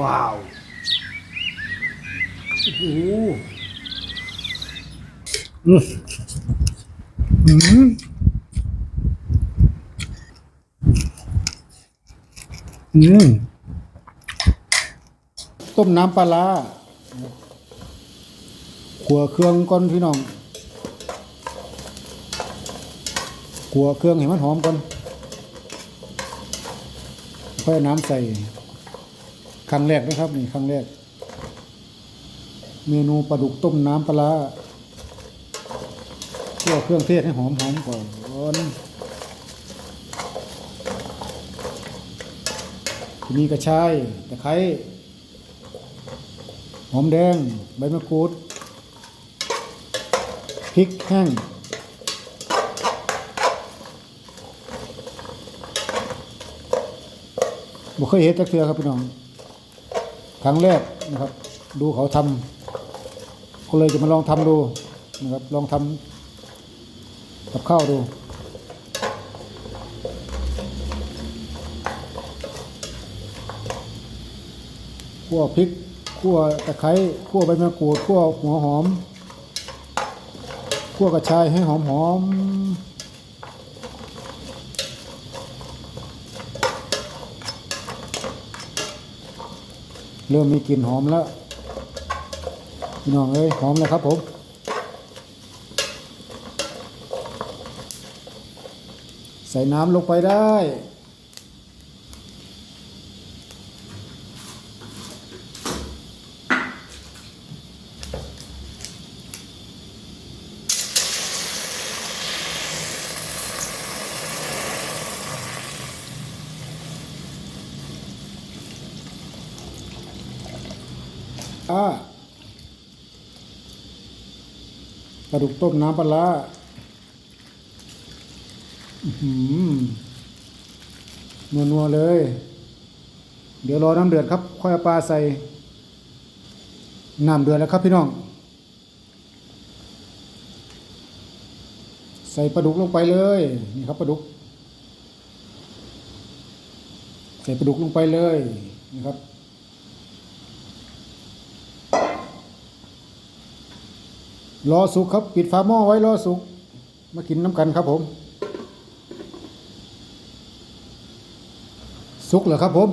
ว้าวโอ้โหอืมอืมอืมต้มน้ำปลาร้าขัวเครื่องก่อนพี่น้องขัวเครื่องให้มันหอมก่อนค่อยเอาน้ำใส่ ครั้งแรกนะครับนี่ครั้งแรก เมนูปลาดุกต้มน้ำปลาคั่วเครื่องเทศให้หอมหอมก่อนมีกระชายตะไคร้หอมแดง ใบมะกรูดพริกแห้งบ่เคยเห็นจักเทือครับพี่น้อง ครั้งแรกนะครับ ดูเขาทำก็เลยจะมาลองทำดูนะครับ ลองทำกับข้าวดูคั่วพริกคั่วตะไคร้คั่วใบมะกรูดคั่วหัวหอมคั่วกระชายให้หอมหอม เริ่มมีกลิ่นหอมแล้วพี่น้องเอ้ยหอมเลยครับผมใส่น้ำลงไปได้ ดุกต้มน้ำปลาร้าอื้อหือนัวๆเลย เดี๋ยวรอน้ำเดือดครับ ค่อยเอาปลาใส่ น้ำเดือดแล้วครับพี่น้อง ใส่ปลาดุกลงไปเลย นี่ครับปลาดุก ใส่ปลาดุกลงไปเลยนะครับ รอสุกครับปิดฝาหม้อไว้รอสุก มากินน้ำกันครับผม สุกเหรอครับผม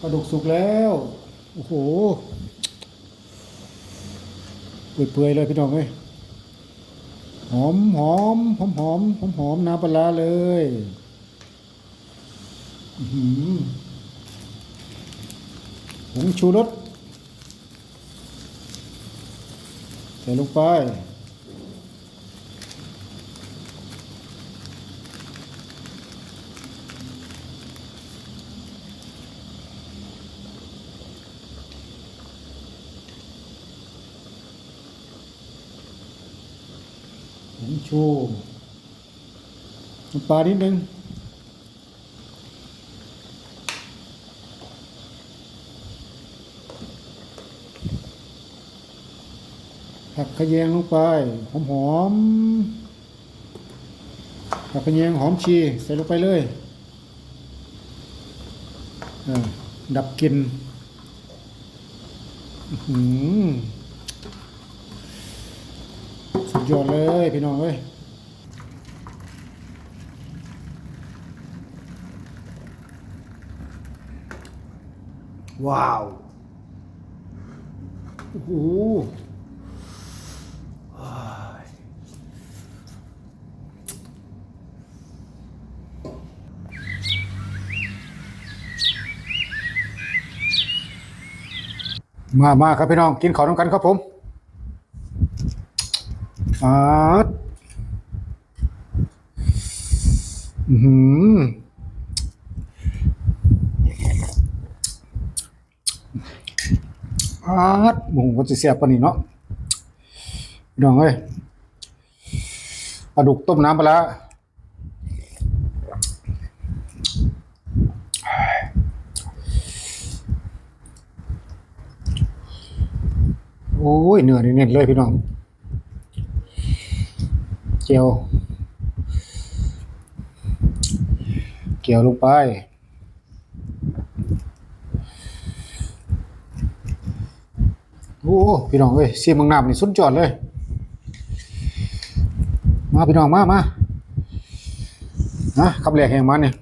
ปลาดุกสุกแล้วโอ้โหเปื่อยๆเลยพี่น้องเอ้ยหอมหอมหอมหอมหอมหอมน้ำปลาเลยอื้อหือผงชูรส ใส่ลงไป ผมชูน้ำปลานิดนึง ผักขะแยงลงไป หอมหอมผักขะแยงหอมชีใส่ลงไปเลยดับกลิ่นหือสุดยอดเลยพี่น้องเอ้ยว้าว โอ้โห มามาครับพี่น้องกินข้าวน้ำกันครับผมอาดอือหืออาดบุงก็จะเสียบปนนี้เนาะพี่น้องเอ้ยปลาดุกต้มน้ำปลา ยเนื้อเน้นเลยพี่น้อง เกี่ยว เกี่ยวลงไป โอ้พี่น้องเอ้ยเสียมังน้ำนี่สุดยอดเลย มาพี่น้องมามานะขับแรกแห่งมาเนี่ย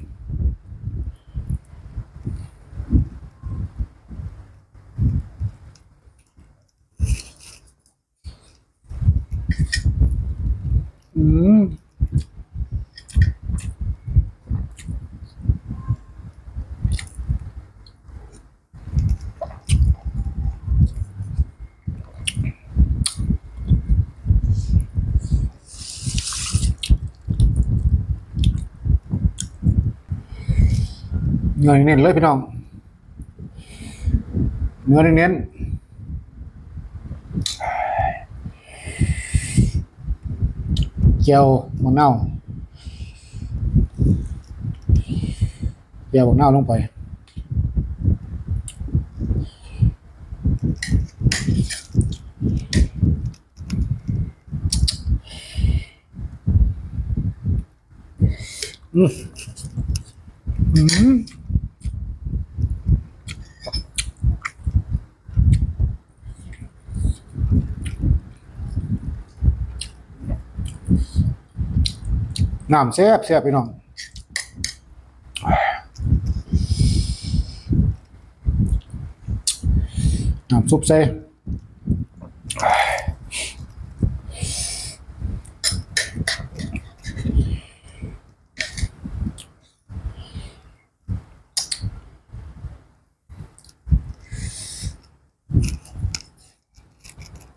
เนื้อเน้นเลยพี่น้อง เนื้อเน้นเจียวมะนาวเจียวมะนาวลงไปอืมอืม น้ำแซ่บแซ่บพี่น้องน้ำซุปใส่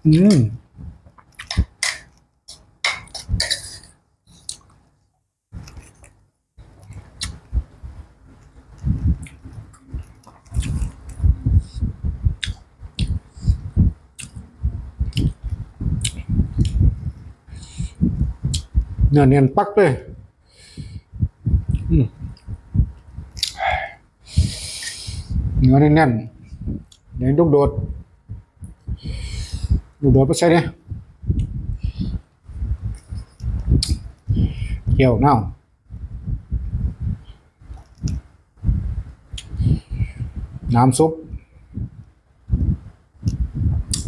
อืม เนื้อเนียนปักเลยเนื้อแน่นๆอย่างลูกโดดลูกโดดไปใส่เนี่ยเกี่ยวเน่าน้ำซุป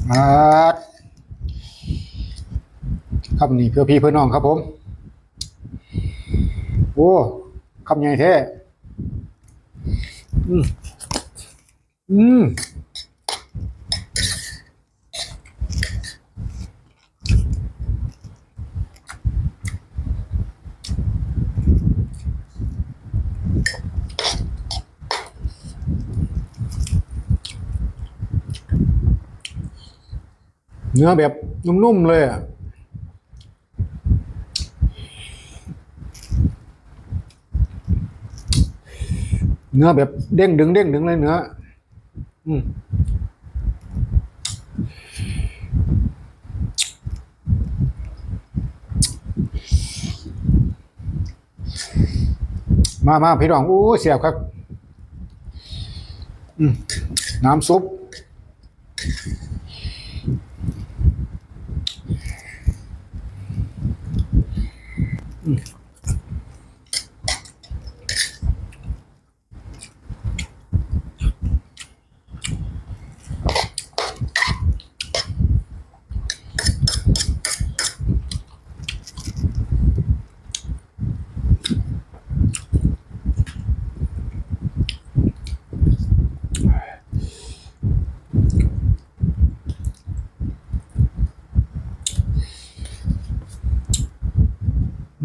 อาครับนี่เพื่อพี่เพื่อน้องครับผม โอ้คำใหญ่แท้อืมอืมเนื้อแบบนุ่มๆเลยอะ เนื้อแบบเด้งดึงเด้งดึงเลยเนื้อ อืมมามาพี่น้อง โอ้เสียบครับ น้ำซุป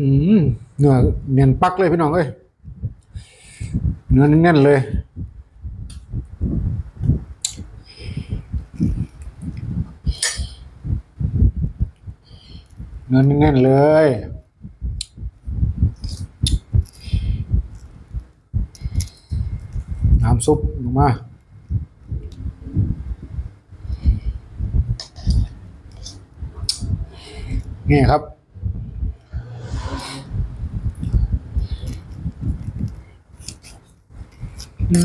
อืมเนื้อเนียนปักเลยพี่น้องเอ้ยเนื้อแน่นเลย เนื้อแน่นเลยน้ำซุปลงมานี่ครับ อื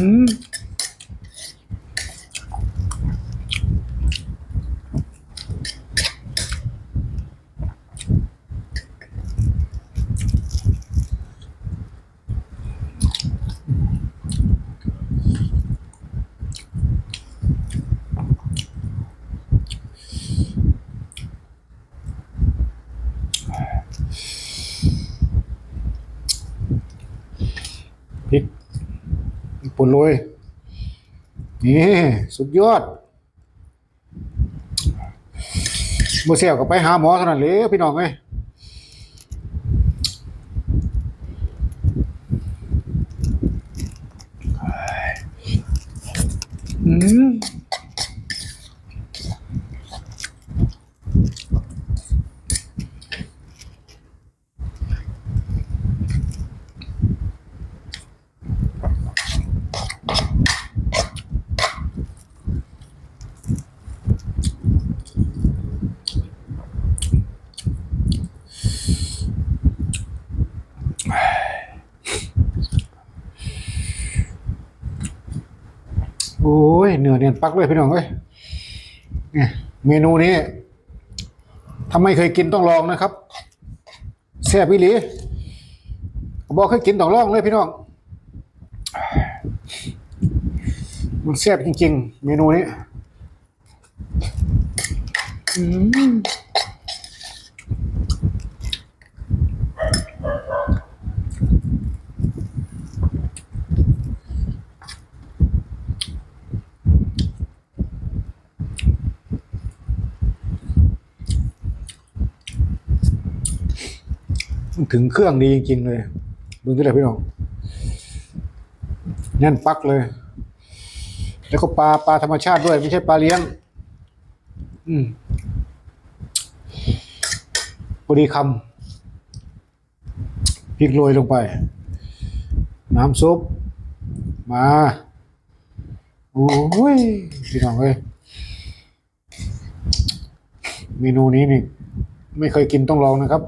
มปุ่นโรยนี่สุดยอดบ่เสียวก็ไปหาหมอเท่านั้นเลยพี่น้องเอ้ยอืมโอ้ย เนี่ยนปักเลยพี่น้องเอ้ยเนี่ยเมนูนี้ถ้าไม่เคยกินต้องลองนะครับแซ่บอีหลีบอกเคยกินต้องลองเลยพี่น้องมันแซ่บจริง ๆ เมนูนี้อืม ถึงเครื่องดีจริง ๆ เลยดูที่ไหนพี่น้องแน่นปักเลย แล้วก็ปลาปลาธรรมชาติด้วย ไม่ใช่ปลาเลี้ยง อืมพอดีคำพริกโรยลงไป น้ำซุป มา โอ้ย พี่น้องเอ้ยเมนูนี้นี่ ไม่เคยกินต้องลองนะครับ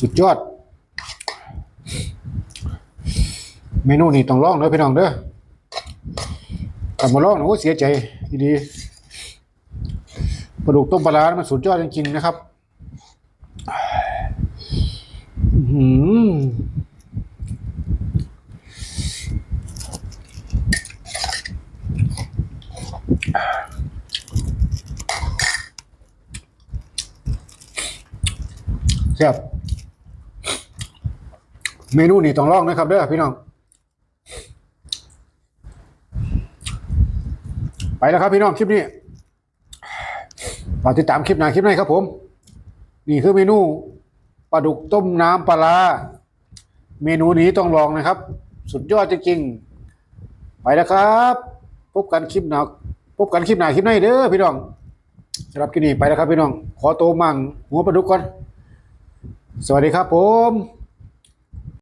สุด ยอด เมนูนี้ต้องลองเด้อพี่น้องเด้อกลับมาลองนะโอ้เสียใจดีปลาดุกต้มปลาร้ามันสุดยอดจริงๆนะครับอื้อหือแซ่บ เมนูนี้ต้องลองนะครับเด้อพี่น้อง ไปแล้วครับพี่น้องคลิปนี้ฝากติดตามคลิปหน้าคลิปในครับผม นี่คือเมนูปลาดุกต้มน้ำปลา เมนูนี้ต้องลองนะครับ สุดยอดจริงๆไปแล้วครับ พบกันคลิปหน้าพบกันคลิปหน้าคลิปในเด้อพี่น้องสำหรับคลิปนี้ไปแล้วครับพี่น้อง ขอโตมั่งหัวปลาดุกก่อน สวัสดีครับผม